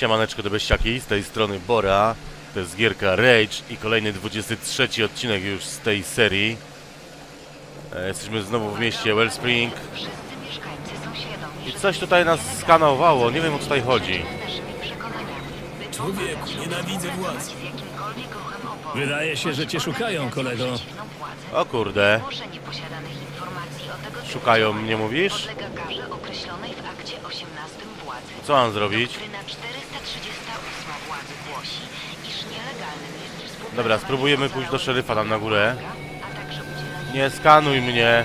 Siemaneczko do beściaki, z tej strony Bora. To jest gierka Rage i kolejny 23 odcinek już z tej serii. E, Jesteśmy znowu w mieście Wellspring Wszyscy mieszkańcy są świadomi, i coś tutaj nas skanowało, nie wiem o co tutaj chodzi. Człowieku, nienawidzę władzy. z jakimkolwiek ruchem oporu, Wydaje się, że cię szukają, kolego. O kurde, Zgłoszenie posiadanych informacji o tego typu Szukają mnie, mówisz? Podlega karze określonej w akcie 18 władzy. co mam zrobić? Doktryna 438 władzy iż Dobra, spróbujemy pójść do szeryfa tam na górę. Nie skanuj mnie.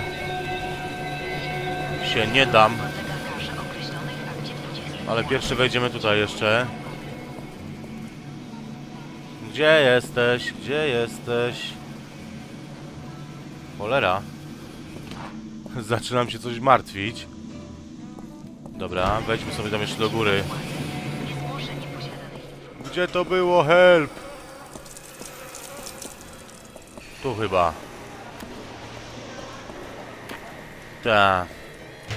Się nie dam, podlega karze określonej w akcie 20 ale pierwszy wejdziemy tutaj jeszcze. Gdzie jesteś? Gdzie jesteś? Cholera. Zaczynam się coś martwić. Dobra, wejdźmy sobie tam jeszcze do góry. Gdzie to było? Help! Tu chyba. Tak.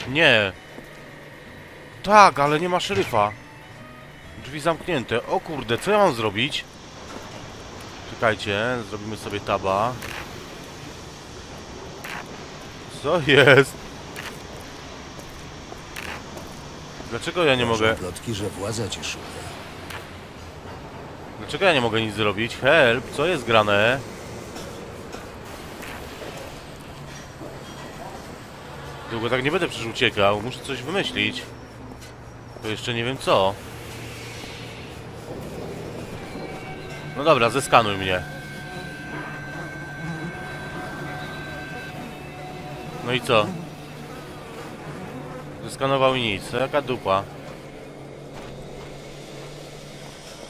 Nie. Tak, ale nie ma szeryfa. Drzwi zamknięte. O kurde, co ja mam zrobić? Czekajcie, zrobimy sobie taba. Co jest? Dlaczego ja nie mogę... plotki, że władza cię szuka. Dlaczego ja nie mogę nic zrobić? Help, co jest grane? Długo tak nie będę przecież uciekał, muszę coś wymyślić. To jeszcze nie wiem co. No dobra, zeskanuj mnie. No i co? Zeskanował i nic, jaka dupa.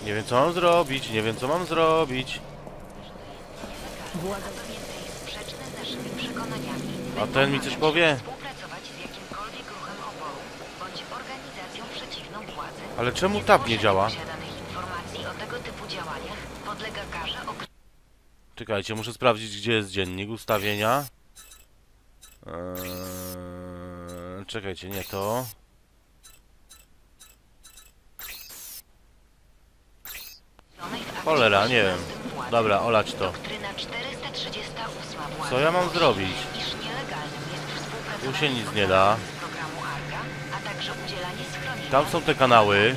Nie wiem co mam zrobić, nie wiem co mam zrobić. A ten mi coś powie? Ale czemu tab nie działa? Czekajcie, muszę sprawdzić gdzie jest dziennik ustawienia. Eee, czekajcie, nie to. Cholera, nie wiem. Dobra, olać to. Co ja mam zrobić? Tu się nic nie da. Tam są te kanały.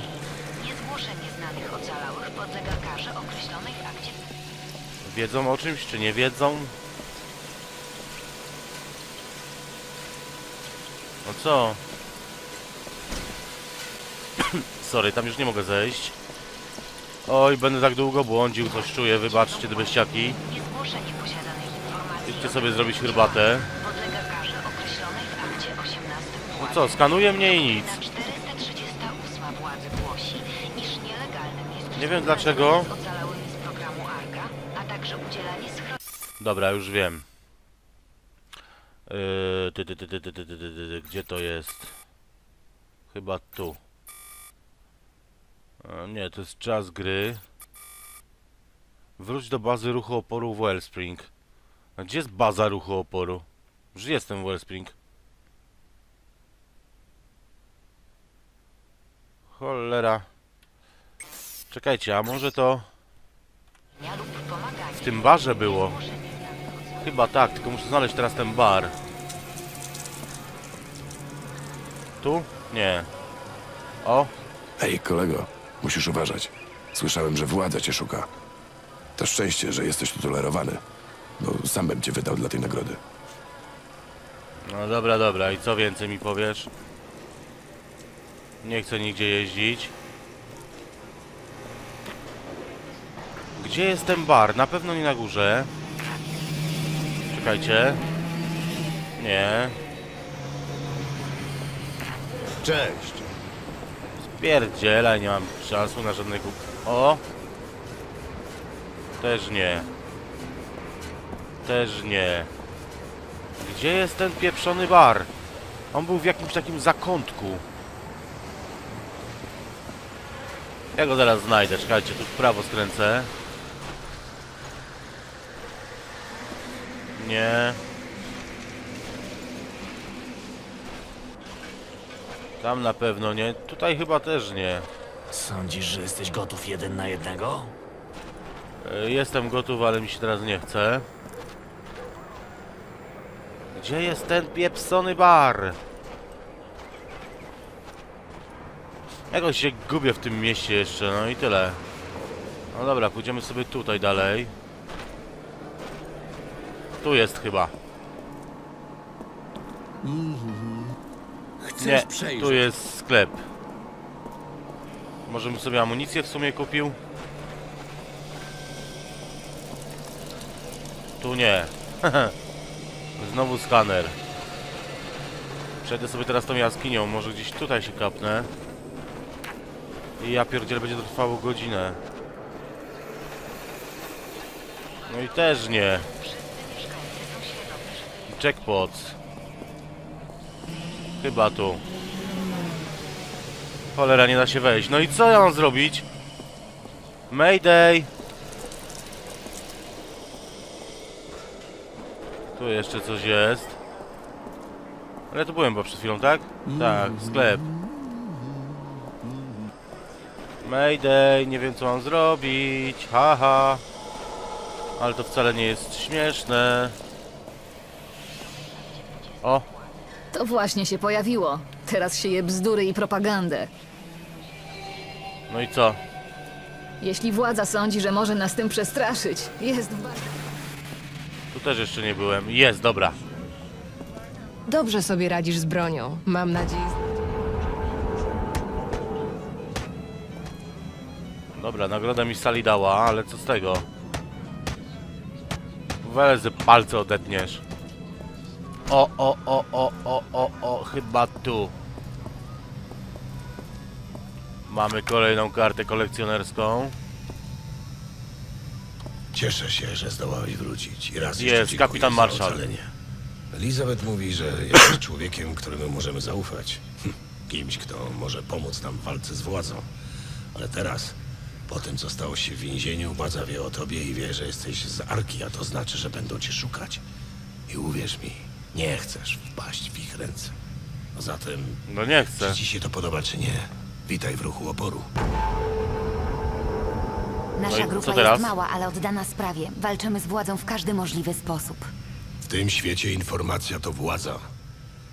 Wiedzą o czymś, czy nie wiedzą? No co? Sorry, tam już nie mogę zejść. Oj, będę tak długo błądził, coś czuję, wybaczcie, posiadanych informacji Idźcie sobie zrobić herbatę. podlega karze określonej w akcie 18 No co, skanuje mnie i nic. Na 438 władzy głosi, iż nielegalnym jest Nie wiem dlaczego. z ocalałymi z programu ARGA, a także udzielanie schronienia Dobra, już wiem. Yy, ty, ty, ty, ty, ty, ty, ty, ty, ty, gdzie to jest? Chyba tu. A, nie, to jest czas gry. Wróć do bazy ruchu oporu w Wellspring. A gdzie jest baza ruchu oporu? Już jestem w Wellspring. Cholera. Czekajcie, a może to w tym barze było? Chyba tak, tylko muszę znaleźć teraz ten bar. Tu? Nie. O, Ej, kolego, musisz uważać. Słyszałem, że władza cię szuka. To szczęście, że jesteś tu tolerowany. Bo sam bym cię wydał dla tej nagrody. no dobra, dobra. I co więcej mi powiesz? Nie chcę nigdzie jeździć. Gdzie jest ten bar? Na pewno nie na górze. Czekajcie. Nie. Cześć. Spierdzielaj, nie mam czasu na żadnego... O! Też nie. Też nie. Gdzie jest ten pieprzony bar? On był w jakimś takim zakątku. Ja go zaraz znajdę, czekajcie, tu w prawo skręcę. Nie. Tam na pewno nie. Tutaj chyba też nie. Sądzisz, że jesteś gotów jeden na jednego? E, Jestem gotów, ale mi się teraz nie chce. Gdzie jest ten piepsony bar? Jakoś się gubię w tym mieście jeszcze, no i tyle. No dobra, pójdziemy sobie tutaj dalej. Tu jest chyba. Chcesz Nie, przejrzeć? tu jest sklep. Może bym sobie amunicję w sumie kupił? Tu nie. Znowu skaner. Przejdę sobie teraz tą jaskinią, może gdzieś tutaj się kapnę. I ja pierdziel będzie to trwało godzinę. No i też nie. Jackpots. Chyba tu. Cholera, nie da się wejść. No i co ja mam zrobić? Mayday! Tu jeszcze coś jest. Ale tu byłem bo przed chwilą, tak? Tak, sklep. Mayday, nie wiem co mam zrobić. Haha. Ale to wcale nie jest śmieszne. O, To właśnie się pojawiło. Teraz sieje bzdury i propagandę. no i co? Jeśli władza sądzi, że może nas tym przestraszyć, jest w. Tu też jeszcze nie byłem. Jest, dobra. Dobrze sobie radzisz z bronią. Mam nadzieję. Dobra, nagroda mi sali dała, ale co z tego? Weź ze palce odetniesz. O, o, o, o, o, o, o, chyba tu. Mamy kolejną kartę kolekcjonerską. Cieszę się, że zdołałeś wrócić. I raz Jest, jeszcze dziękuję kapitan za ocalenie. Elizabeth mówi, że jesteś człowiekiem, któremu możemy zaufać. Hm, Kimś, kto może pomóc nam w walce z władzą. Ale teraz, po tym, co stało się w więzieniu, władza wie o tobie i wie, że jesteś z Arki, a to znaczy, że będą cię szukać. I uwierz mi, nie chcesz wpaść w ich ręce. A zatem, No nie chcę. czy ci się to podoba, czy nie, witaj w ruchu oporu. Nasza No i co grupa teraz? jest mała, ale oddana sprawie. Walczymy z władzą w każdy możliwy sposób. W tym świecie informacja to władza.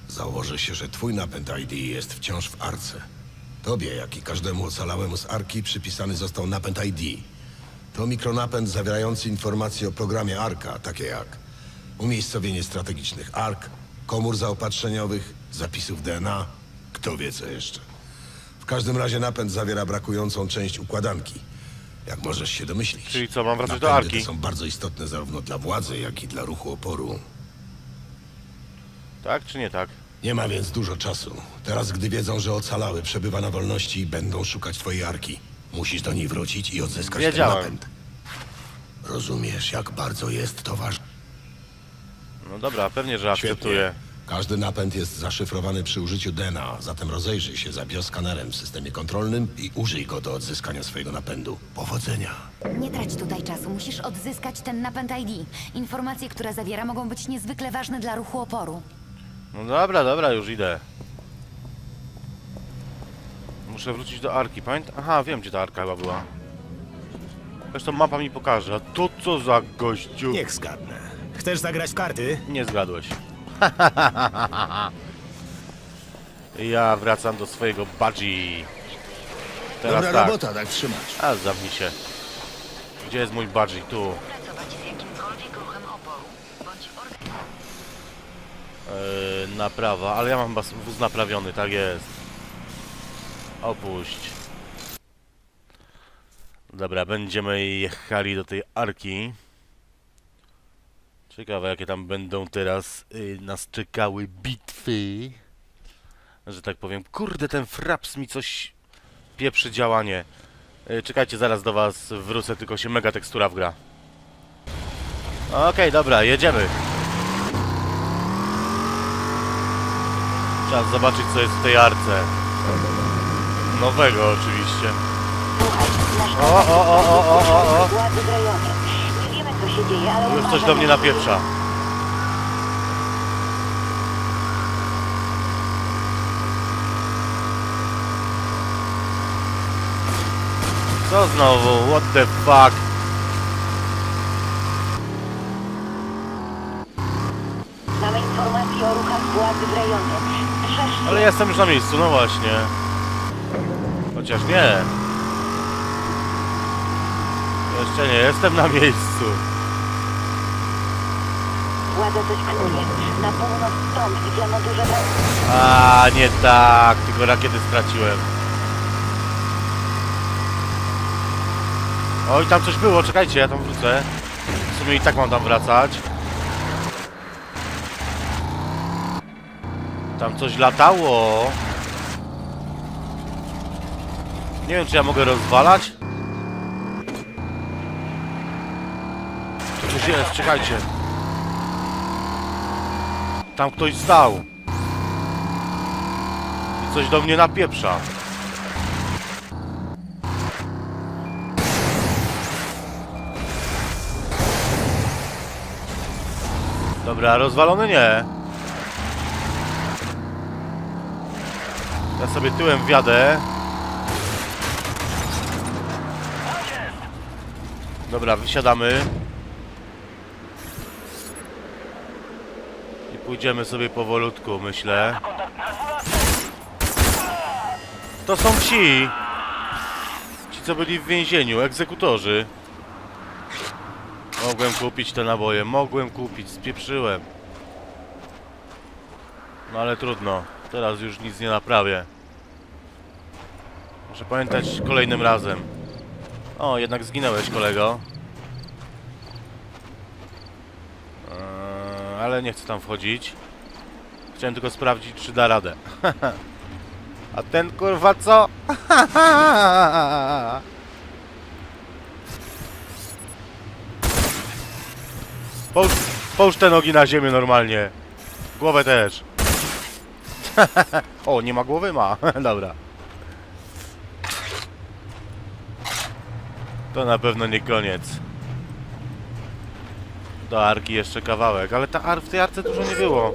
Założę się, że twój napęd ID jest wciąż w Arce. Tobie, jak i każdemu ocalałemu z Arki, przypisany został napęd ID. To mikronapęd zawierający informacje o programie Arka, takie jak umiejscowienie strategicznych Ark, komór zaopatrzeniowych, zapisów DNA, kto wie co jeszcze. W każdym razie napęd zawiera brakującą część układanki. Jak możesz się domyślić. Czyli co, mam wracać do Napędy Arki? te są bardzo istotne zarówno dla władzy, jak i dla ruchu oporu. Tak czy nie tak? Nie ma więc dużo czasu. Teraz, gdy wiedzą, że ocalały, przebywa na wolności, będą szukać twojej arki. Musisz do niej wrócić i odzyskać Wiedziałem. ten napęd. Rozumiesz, jak bardzo jest to ważne. No dobra, pewnie, że akceptuję. Każdy napęd jest zaszyfrowany przy użyciu DNA, zatem rozejrzyj się za bioskanerem w systemie kontrolnym i użyj go do odzyskania swojego napędu. Powodzenia. Nie trać tutaj czasu, musisz odzyskać ten napęd ID. Informacje, które zawiera, mogą być niezwykle ważne dla ruchu oporu. No dobra, dobra, już idę. Muszę wrócić do Arki, pamiętam? Aha, wiem gdzie ta Arka chyba była. Zresztą mapa mi pokaże, a to co za gościu? Niech zgadnę. Chcesz zagrać w karty? Nie zgadłeś. ja wracam do swojego budgie. Teraz Dobra tak. robota, tak trzymać. A zamknij się. Gdzie jest mój budgie? Tu. Pracować z jakimkolwiek ruchem oporu, bądź Yy, naprawa, ale ja mam chyba wóz naprawiony, tak jest. Opuść. Dobra, będziemy jechali do tej arki. Ciekawe jakie tam będą teraz yy, nas czekały bitwy. Że tak powiem. Kurde, ten fraps mi coś pieprzy działanie. Yy, czekajcie, zaraz do was wrócę, tylko się mega tekstura wgra. Okej, dobra, jedziemy. Czas zobaczyć co jest w tej arce. Nowego oczywiście. O, o, o, o, o, o, o. Władzy w rejonie. Nie wiemy, co się dzieje, ale Już coś do mnie napieprza. Co znowu? What the fuck? Mamy informacje o ruchach władzy w rejonie. Ale ja jestem już na miejscu, no właśnie. Chociaż nie. Jeszcze nie jestem na miejscu. Władza coś. Na północ stąd widziano duże. A nie tak, tylko rakiety straciłem. Oj, tam coś było, czekajcie, ja tam wrócę. W sumie i tak mam tam wracać. Tam coś latało. Nie wiem, czy ja mogę rozwalać. Tu coś jest, czekajcie. Tam ktoś stał. I coś do mnie napieprza. Dobra, rozwalony nie. Ja sobie tyłem wjadę. Dobra, wysiadamy. Pójdziemy sobie powolutku, myślę. To są ci. Ci, co byli w więzieniu, egzekutorzy. Mogłem kupić te naboje, mogłem kupić, spieprzyłem. No ale trudno, teraz już nic nie naprawię. Muszę pamiętać kolejnym razem. O, jednak zginąłeś, kolego. Eee, ale nie chcę tam wchodzić. Chciałem tylko sprawdzić, czy da radę. A ten kurwa co? Połóż, połóż te nogi na ziemię normalnie. Głowę też. o, nie ma głowy? Ma. Dobra. To na pewno nie koniec. Do arki jeszcze kawałek, ale ta ar w tej arce dużo nie było.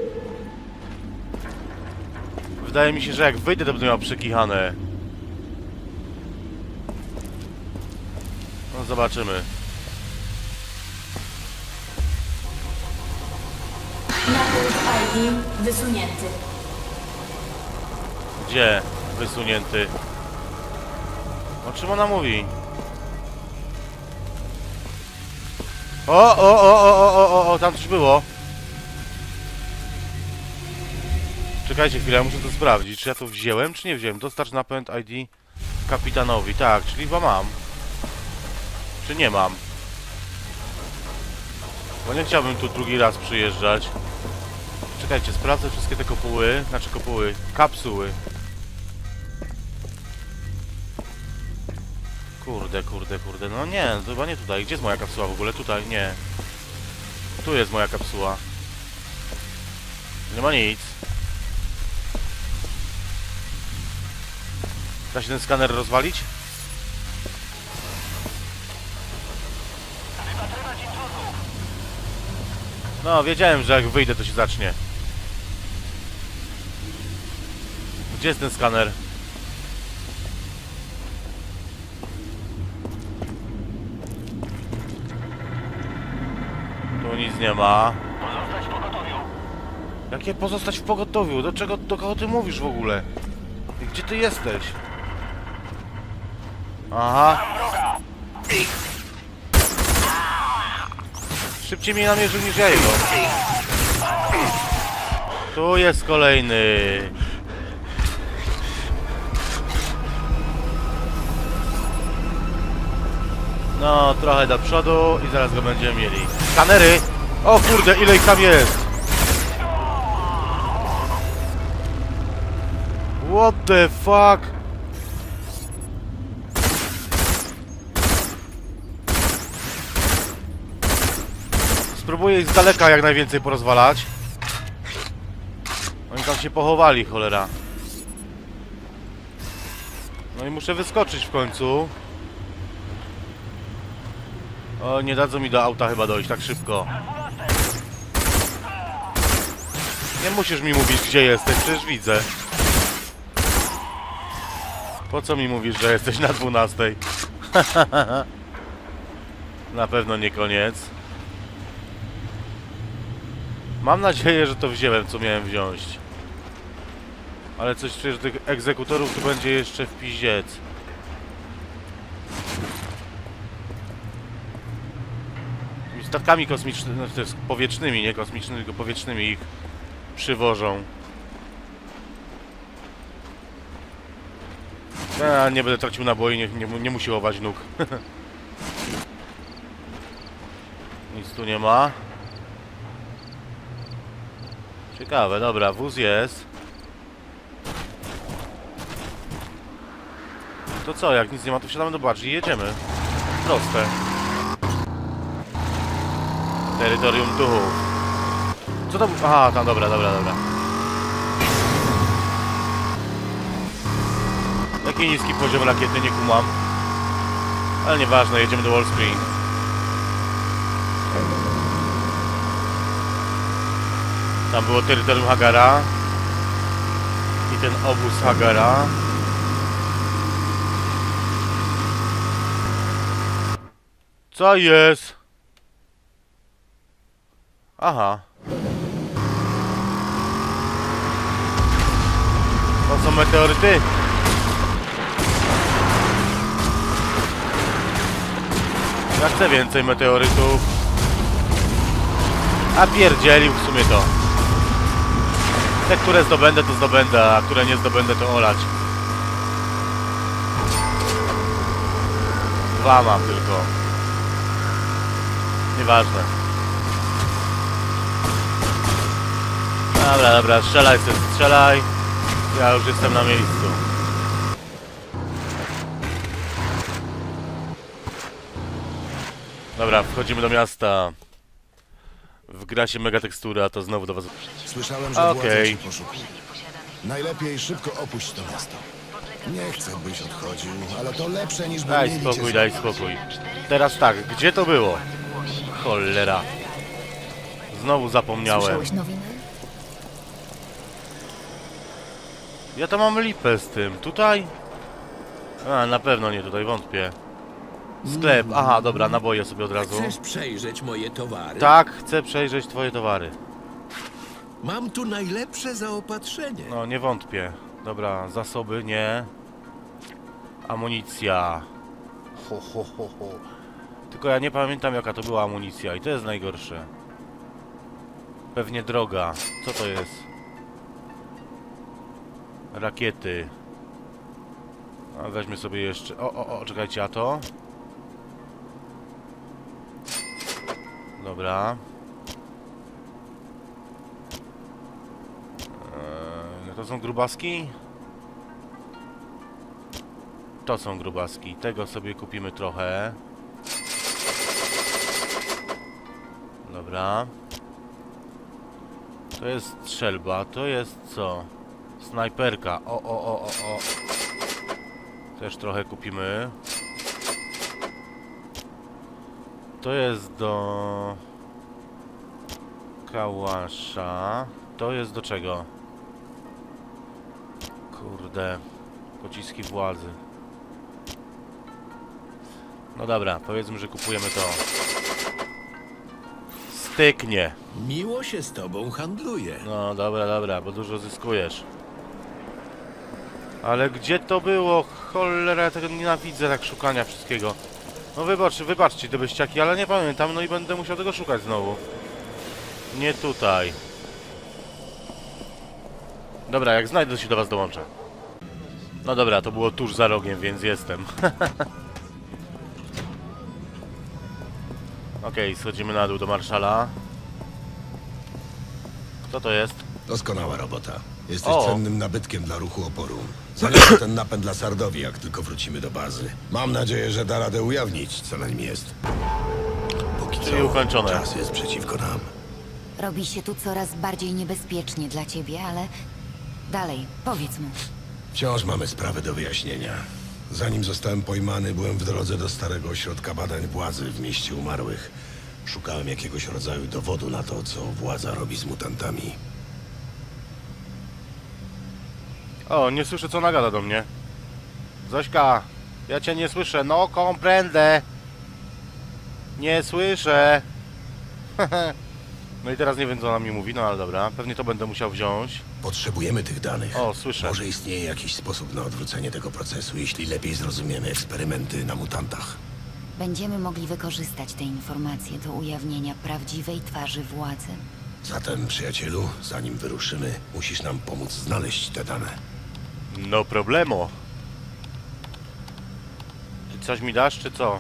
Wydaje mi się, że jak wyjdę, to będę miał przekichane. No zobaczymy. ID wysunięty. Gdzie? Wysunięty. O czym ona mówi? O, o, o, o, o, o, o, o, tam coś było. Czekajcie chwilę, muszę to sprawdzić, czy ja to wziąłem, czy nie wziąłem. Dostarcz napęd ID kapitanowi. Tak, czyli chyba mam. Czy nie mam? Bo nie chciałbym tu drugi raz przyjeżdżać. Czekajcie, sprawdzę wszystkie te kopuły, znaczy kopuły, kapsuły. Kurde, kurde, kurde, no nie, to chyba nie tutaj. Gdzie jest moja kapsuła w ogóle? Tutaj, nie. Tu jest moja kapsuła. Nie ma nic. Da się ten skaner rozwalić? No, wiedziałem, że jak wyjdę, to się zacznie. Gdzie jest ten skaner? Tu nic nie ma. Jakie pozostać w pogotowiu? Do czego, do kogo ty mówisz w ogóle? I Gdzie ty jesteś? Aha. Szybciej mnie namierzył niż ja jego. Tu jest kolejny. No, trochę do przodu i zaraz go będziemy mieli. Kamery! O kurde, ile ich tam jest! What the fuck? Spróbuję ich z daleka jak najwięcej porozwalać. Oni tam się pochowali, cholera. No i muszę wyskoczyć w końcu. O, nie dadzą mi do auta chyba dojść tak szybko. Nie musisz mi mówić, gdzie jesteś, przecież widzę. Po co mi mówisz, że jesteś na 12? Na pewno nie koniec. Mam nadzieję, że to wziąłem, co miałem wziąć. Ale coś czuję, że tych egzekutorów tu będzie jeszcze w piździec. Tymi Statkami kosmicznymi, jest powietrznymi, nie kosmicznymi, tylko powietrznymi ich przywożą. Ja nie będę tracił naboi, nie, nie, nie musi chować nóg. Nic tu nie ma. Ciekawe, dobra, wóz jest. To co, jak nic nie ma, to wsiadamy do bardziej i jedziemy. Proste. Terytorium duchów. Co to... Aha, tam, dobra, dobra, dobra. Jaki niski poziom rakiety, nie kumam. Ale nieważne, jedziemy do Wallspring. Tam było terytorium Hagara. I ten obóz Hagara. Co jest? Aha. To są meteoryty. Ja chcę więcej meteorytów. A pierdzielił w sumie to. Te, które zdobędę, to zdobędę, a które nie zdobędę, to olać. Dwa mam tylko. Nieważne. Dobra, dobra, strzelaj strzelaj. Ja już jestem na miejscu. Dobra, wchodzimy do miasta. Wgra się mega tekstura, to znowu do was... Słyszałem, że Okej. władza cię. Najlepiej szybko opuść to miasto. Nie chcę, byś odchodził, ale to lepsze niż by Daj mieli cię spokój, daj spokój. Teraz tak, gdzie to było? Cholera. Znowu zapomniałem. Słyszałeś nowiny? Ja to mam lipę z tym. Tutaj? A, na pewno nie tutaj, wątpię. Sklep, aha, dobra, naboję sobie od razu. Chcesz przejrzeć moje towary? Tak, chcę przejrzeć twoje towary. Mam tu najlepsze zaopatrzenie. No, nie wątpię. Dobra, zasoby, nie. Amunicja. Ho, ho, ho, ho. Tylko ja nie pamiętam jaka to była amunicja i to jest najgorsze. Pewnie droga. Co to jest? Rakiety. A weźmy sobie jeszcze... O, o, o, czekajcie, a to? Dobra. Eee, no to są grubaski? To są grubaski. Tego sobie kupimy trochę. Dobra. To jest strzelba. To jest co? Snajperka. O, o, o, o, o. Też trochę kupimy. To jest do... Kałasza. To jest do czego? Kurde. Pociski władzy. No dobra, powiedzmy, że kupujemy to. Styknie. Miło się z tobą handluje. No dobra, dobra, bo dużo zyskujesz. Ale gdzie to było? Cholera, ja tego nienawidzę tak szukania wszystkiego. No wybacz, wybaczcie te beściaki, ale nie pamiętam, no i będę musiał tego szukać znowu. Nie tutaj. Dobra, jak znajdę, to się do was dołączę. No dobra, to było tuż za rogiem, więc jestem. Okej, schodzimy na dół do marszala. Kto to jest? Doskonała robota. Jesteś O. cennym nabytkiem dla ruchu oporu. Zależy ten napęd dla Sardowi, jak tylko wrócimy do bazy. Mam nadzieję, że da radę ujawnić, co na nim jest. Póki Czyli co, ukończone. czas jest przeciwko nam. Robi się tu coraz bardziej niebezpiecznie dla ciebie, ale... Dalej, powiedz mu. Wciąż mamy sprawę do wyjaśnienia. Zanim zostałem pojmany, byłem w drodze do starego ośrodka badań władzy w mieście umarłych. Szukałem jakiegoś rodzaju dowodu na to, co władza robi z mutantami. O, nie słyszę co nagada do mnie. Zośka, Ja cię nie słyszę. No, komprendę. Nie słyszę. no i teraz nie wiem, co ona mi mówi, no ale dobra. Pewnie to będę musiał wziąć. Potrzebujemy tych danych. O, słyszę. Może istnieje jakiś sposób na odwrócenie tego procesu, jeśli lepiej zrozumiemy eksperymenty na mutantach. Będziemy mogli wykorzystać te informacje do ujawnienia prawdziwej twarzy władzy. Zatem, przyjacielu, zanim wyruszymy, musisz nam pomóc znaleźć te dane. No problemo. Coś mi dasz, czy co?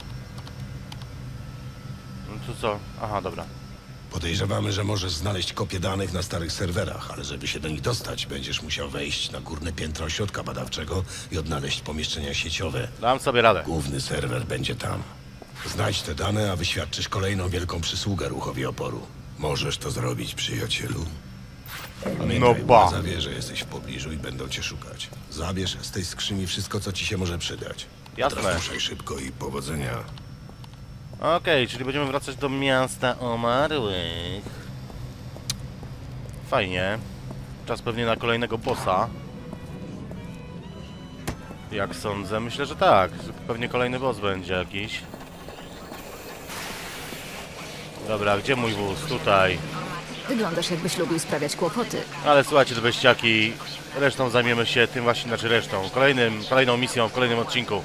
No to co? Aha, dobra. Podejrzewamy, że możesz znaleźć kopie danych na starych serwerach, ale żeby się do nich dostać, będziesz musiał wejść na górne piętro ośrodka badawczego i odnaleźć pomieszczenia sieciowe. Dam sobie radę. Główny serwer będzie tam. Znajdź te dane, a wyświadczysz kolejną wielką przysługę ruchowi oporu. Możesz to zrobić, przyjacielu. Pamiętaj, No ba. wie, że jesteś w pobliżu i będą cię szukać. Zabierz z tej skrzyni wszystko, co ci się może przydać. Jasne. Teraz ruszaj szybko i powodzenia. Okej, czyli będziemy wracać do miasta umarłych. Fajnie. Czas pewnie na kolejnego bossa. Jak sądzę? Myślę, że tak. że Pewnie kolejny boss będzie jakiś. Dobra, gdzie mój wóz? Tutaj. Wyglądasz jakbyś lubił sprawiać kłopoty. Ale słuchajcie, beściaki. Resztą zajmiemy się tym właśnie, znaczy resztą. Kolejnym, kolejną misją w kolejnym odcinku.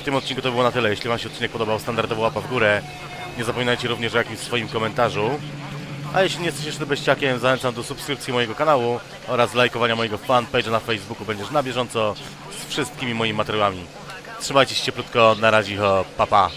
W tym odcinku to było na tyle. Jeśli Wam się odcinek podobał, standardowo łapa w górę. Nie zapominajcie również o jakimś swoim komentarzu. A jeśli nie jesteś jeszcze beściakiem, zachęcam do subskrypcji mojego kanału oraz lajkowania mojego fanpage'a na Facebooku. Będziesz na bieżąco z wszystkimi moimi materiałami. Trzymajcie się cieplutko, na razie, ho, pa pa.